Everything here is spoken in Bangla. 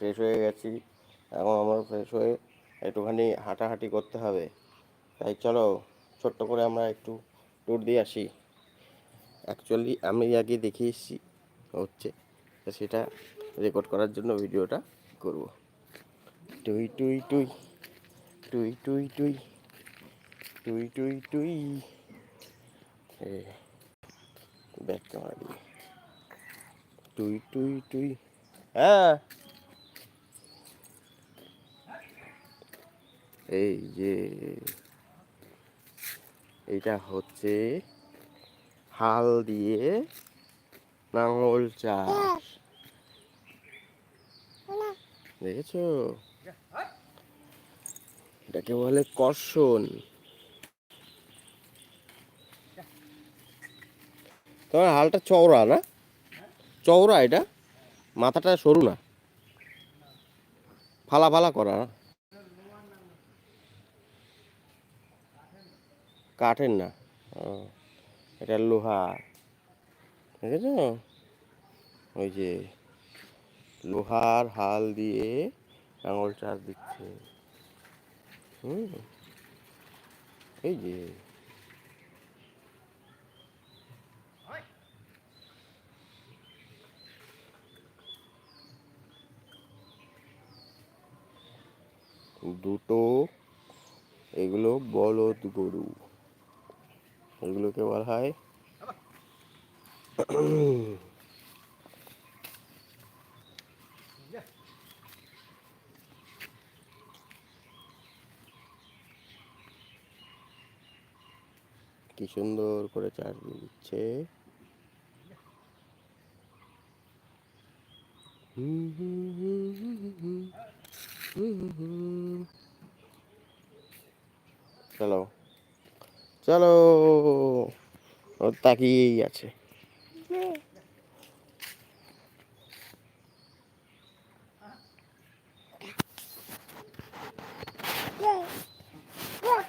ফ্রেশ হয়ে গেছি। এখন আমরা ফ্রেশ হয়ে একটুখানি হাঁটাহাঁটি করতে হবে। তাই চলো, ছোট্ট করে আমরা একটু ট্যুর দিয়ে আসি। অ্যাকচুয়ালি আমি আগে দেখে এসেছি হচ্ছে সেটা রেকর্ড করার জন্য ভিডিওটা করব। টুই টুই টুই টুই টুই টুই টুই টুই টুই। ব্যাক ক্যামেরা দিয়ে। টুই টুই টুই। হ্যাঁ। এই যে, এটা হচ্ছে হাল দিয়ে নাঙল চাষ। দেখেছ? এটাকে বলে কর্ষণ। তোমার হালটা চওড়া না? চওড়া এটা? মাথাটা সরু না? ফালা ফালা করা না? কাঠের না। এটা লোহা। ঠিক আছে ওই যে লোহার হাল দিয়ে লাঙল চাষ দিচ্ছে। হুম। এই যে। দুটো, এগুলো বলদ গরু। ওগুলোকে বলা হয়। কি সুন্দর করে চার্জ দিচ্ছে। চলো। চলো ও তাকিয়েই আছে।